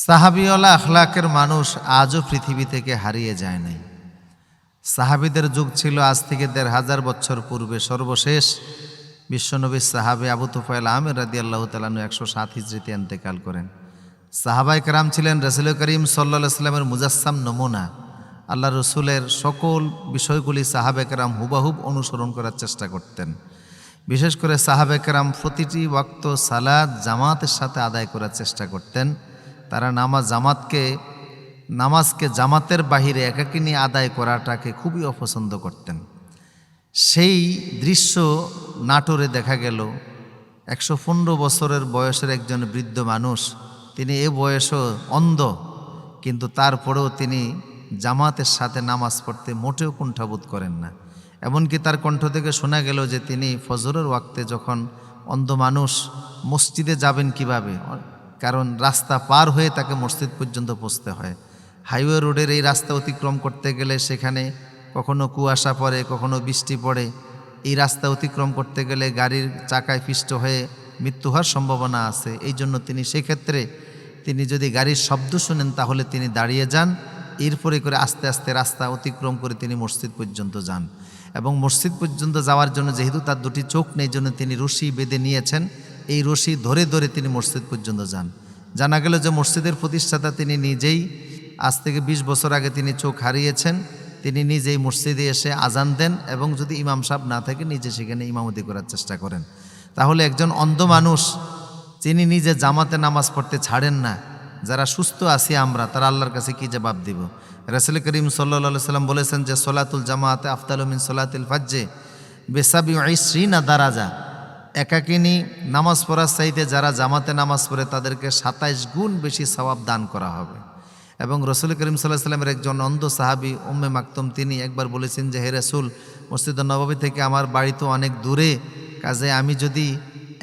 সাহাবিওয়ালা আখলাকের মানুষ আজও পৃথিবী থেকে হারিয়ে যায় নাই। সাহাবিদের যুগ ছিল আজ থেকে দেড় হাজার বছর পূর্বে সর্বশেষ। বিশ্বনবী সাহাবে আবু তুফাইল আমের রাদি আল্লাহ তালানু একশো সাত হিজড়িতে এন্তেকাল করেন। সাহাবাই কারাম ছিলেন রসুল করিম সাল্লা ইসলামের মুজাসসাম নমুনা। আল্লাহ রসুলের সকল বিষয়গুলি সাহাবে কারাম হুবাহুব অনুসরণ করার চেষ্টা করতেন। বিশেষ করে সাহাবে কারাম প্রতিটি ওয়াক্ত সালাদ জামাতের সাথে আদায় করার চেষ্টা করতেন। তারা নামাজ জামাতকে, নামাজকে জামাতের বাহিরে একাকিনী আদায় করাটাকে খুবই অপছন্দ করতেন। সেই দৃশ্য নাটোরে দেখা গেল। একশো পনেরো বছরের বয়সের একজন বৃদ্ধ মানুষ, তিনি এ বয়সও অন্ধ, কিন্তু তারপরেও তিনি জামাতের সাথে নামাজ পড়তে মোটেও কুণ্ঠাবোধ করেন না। এমনকি তার কণ্ঠ থেকে শোনা গেল যে তিনি ফজরের ওয়াক্তে যখন অন্ধ মানুষ মসজিদে যাবেন কীভাবে কারণ রাস্তা পার হয়ে তাকে মসজিদ পর্যন্ত পৌঁছতে হয়। হাইওয়ে রোডের এই রাস্তা অতিক্রম করতে গেলে সেখানে কখনো কুয়াশা পড়ে, কখনো বৃষ্টি পড়ে। এই রাস্তা অতিক্রম করতে গেলে গাড়ির চাকায় পিষ্ট হয়ে মৃত্যু হওয়ার সম্ভাবনা আছে। এই জন্য তিনি সেক্ষেত্রে তিনি যদি গাড়ির শব্দ শুনেন, তাহলে তিনি দাঁড়িয়ে যান। এরপরে করে আস্তে আস্তে রাস্তা অতিক্রম করে তিনি মসজিদ পর্যন্ত যান। এবং মসজিদ পর্যন্ত যাওয়ার জন্য যেহেতু তার দুটি চোখ নেই জন্য তিনি রশি বেঁধে নিয়েছেন। এই রশি ধরে ধরে তিনি মসজিদ পর্যন্ত যান। জানা গেল যে মসজিদের প্রতিষ্ঠাতা তিনি নিজেই আজ থেকে ২০ বছর আগে তিনি চোখ হারিয়েছেন। তিনি নিজেই মসজিদে এসে আজান দেন এবং যদি ইমাম সাহেব না থাকে, নিজে সেখানে ইমামতি করার চেষ্টা করেন। তাহলে একজন অন্ধ মানুষ, যিনি নিজে জামাতে নামাজ পড়তে ছাড়েন না, যারা সুস্থ আছি আমরা, তারা আল্লাহর কাছে কি জবাব দিব? রসুল করিম সাল্লা সাল্লাম বলেছেন যে, সোলাতুল জামাতে আফতালমিন সোলাতুল ফাজ্জে বেসাবি শ্রীনা দারাজা। একাকিনী নামাজ পড়ার চাইতে যারা জামাতে নামাজ পড়ে, তাদেরকে সাতাইশ গুণ বেশি সওয়াব দান করা হবে। এবং রসুল করিম সাল্লাহ সাল্লামের একজন অন্ধ সাহাবি, উম্মে মাকতুম, তিনি একবার বলেছেন যে, হে রসুল, মসজিদ নবাবী থেকে আমার বাড়ি তো অনেক দূরে, কাজে আমি যদি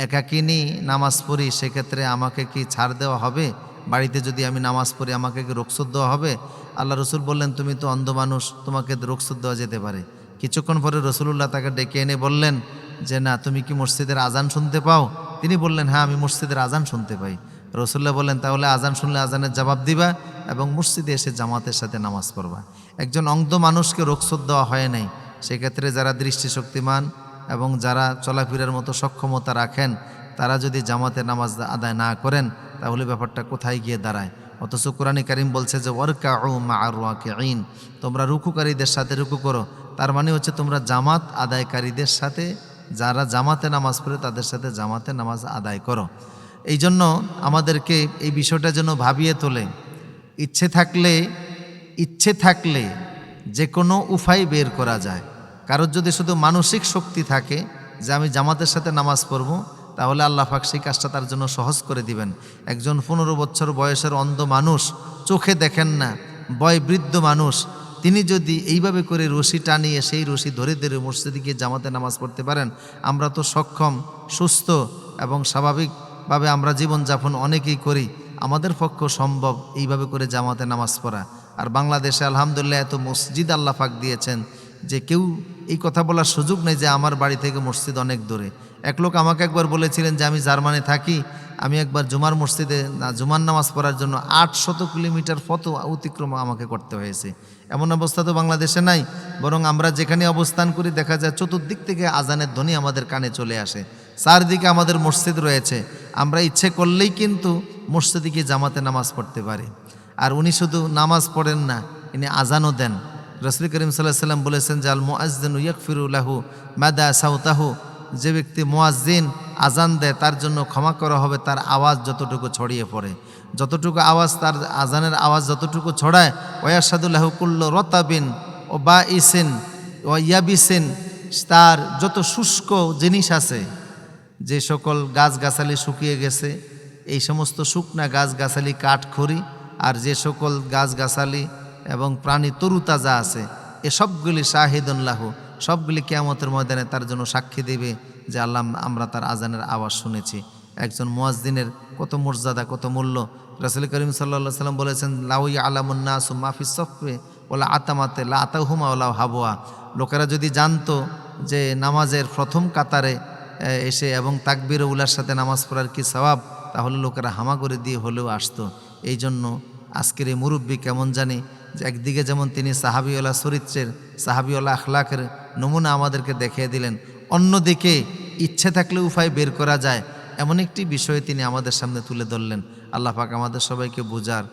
একাকিনী নামাজ পড়ি, সেক্ষেত্রে আমাকে কি ছাড় দেওয়া হবে? বাড়িতে যদি আমি নামাজ পড়ি, আমাকে কি রোকসদ দেওয়া হবে? আল্লাহ রসুল বললেন, তুমি তো অন্ধ মানুষ, তোমাকে রোকসদ দেওয়া যেতে পারে। কিছুক্ষণ পরে রসুল্লাহ তাকে ডেকে এনে বললেন যে, না, তুমি কি মসজিদের আজান শুনতে পাও? তিনি বললেন হ্যাঁ আমি মসজিদের আজান শুনতে পাই। রসুল্লাহ বললেন, তাহলে আজান শুনলে আজানের জবাব দিবা এবং মসজিদে এসে জামাতের সাথে নামাজ পড়বা। একজন অন্ধ মানুষকে রোকসদ দেওয়া হয় নাই। সেক্ষেত্রে যারা দৃষ্টিশক্তিমান এবং যারা চলাফেরার মতো সক্ষমতা রাখেন, তারা যদি জামাতে নামাজ আদায় না করেন, তাহলে ব্যাপারটা কোথায় গিয়ে দাঁড়ায়? অথচ কোরআনী কারিম বলছে যে ওয়ার্কা ও মা আর আইন তোমরা রুকুকারীদের সাথে রুকু করো। তার মানে হচ্ছে তোমরা জামাত আদায়কারীদের সাথে যারা জামাতে নামাজ পড়ে তাদের সাথে জামাতে নামাজ আদায় করো। এই জন্য আমাদেরকে এই বিষয়টা যেন ভাবিয়ে তোলে। ইচ্ছে থাকলে ইচ্ছে থাকলে যে কোনো উপায় বের করা যায়। কারোর যদি শুধু মানসিক শক্তি থাকে যে আমি জামাতের সাথে নামাজ পড়ব, তাহলে আল্লাহ পাক সেই কাজটা তার জন্য সহজ করে দিবেন। একজন পনেরো বছর বয়সের অন্ধ মানুষ চোখে দেখেন না বয় বৃদ্ধ মানুষ তিনি যদি এইভাবে করে রশি টানিয়ে সেই রশি ধরে ধরে মসজিদে গিয়ে জামাতে নামাজ পড়তে পারেন, আমরা তো সক্ষম, সুস্থ এবং স্বাভাবিকভাবে আমরা জীবনযাপন অনেকেই করি। আমাদের পক্ষ সম্ভব এইভাবে করে জামাতে নামাজ পড়া। আর বাংলাদেশে আলহামদুলিল্লাহ এত মসজিদ আল্লাহ পাক দিয়েছেন যে কেউ এই কথা বলার সুযোগ নেই যে আমার বাড়ি থেকে মসজিদ অনেক দূরে। এক লোক আমাকে একবার বলেছিলেন যে আমি জার্মানি থাকি, আমি একবার জুমার মসজিদে না, জুমার নামাজ পড়ার জন্য আটশত কিলোমিটার পথ অতিক্রম আমাকে করতে হয়েছে। এমন অবস্থা তো বাংলাদেশে নাই, বরং আমরা যেখানে অবস্থান করি দেখা যায় চতুর্দিক থেকে আজানের ধ্বনি আমাদের কানে চলে আসে। চারদিকে আমাদের মসজিদ রয়েছে। আমরা ইচ্ছে করলেই কিন্তু মসজিদে গিয়ে জামাতে নামাজ পড়তে পারি। আর উনি শুধু নামাজ পড়েন না, ইনি আজানও দেন। রসুল করিম সাল্লাহ সাল্লাম বলেছেন আল মোয়াজদিন ইয়াকফিরুল্লাহু মাদা সাউতাহু যে ব্যক্তি মোয়াজ্জিন আজান দেয়, তার জন্য ক্ষমা করা হবে, তার আওয়াজ যতটুকু ছড়িয়ে পড়ে। যতটুকু আওয়াজ, তার আজানের আওয়াজ যতটুকু ছড়ায় ওয়াসাদুল্লাহ কুল্ল রতাবিন ও বা ইসিন ও ইয়াবিসিন। তার যত শুষ্ক জিনিস আছে, যে সকল গাছগাছালি শুকিয়ে গেছে, এই সমস্ত শুকনা গাছগাছালি কাঠখড়ি, আর যে সকল গাছগাছালি এবং প্রাণী তরুতাজা আছে, এ সবগুলি শাহিদুল্লাহ সবগুলি কেয়ামতের ময়দানে তার জন্য সাক্ষী দেবে যে আল্লাহ আমরা তার আজানের আওয়াজ শুনেছি। একজন মুয়াজ্জিনের কত মর্যাদা, কত মূল্য। রসুল করিম সাল্লা সাল্লাম বলেছেন লাউই আলামুন্না মাফি সফে ওলা আতামাতে লা আতাহুমা ওলা হাবোয়া লোকেরা যদি জানতো যে নামাজের প্রথম কাতারে এসে এবং তাকবির উলার সাথে নামাজ পড়ার কি স্বভাব তাহলে লোকেরা হামা করে দিয়ে হলেও আসতো। এই জন্য আজকের এই মুরব্বী কেমন জানি একদিকে যেমন তিনি সাহাবিওলা চরিত্রের, সাহাবিওয়ালা আখলাখের নমুনা আমাদেরকে দেখিয়ে দিলেন, অন্যদিকে ইচ্ছে থাকলে উপায় বের করা যায়, এমন একটি বিষয় তিনি আমাদের সামনে তুলে ধরলেন। আল্লাহ পাক আমাদের সবাইকে বোঝার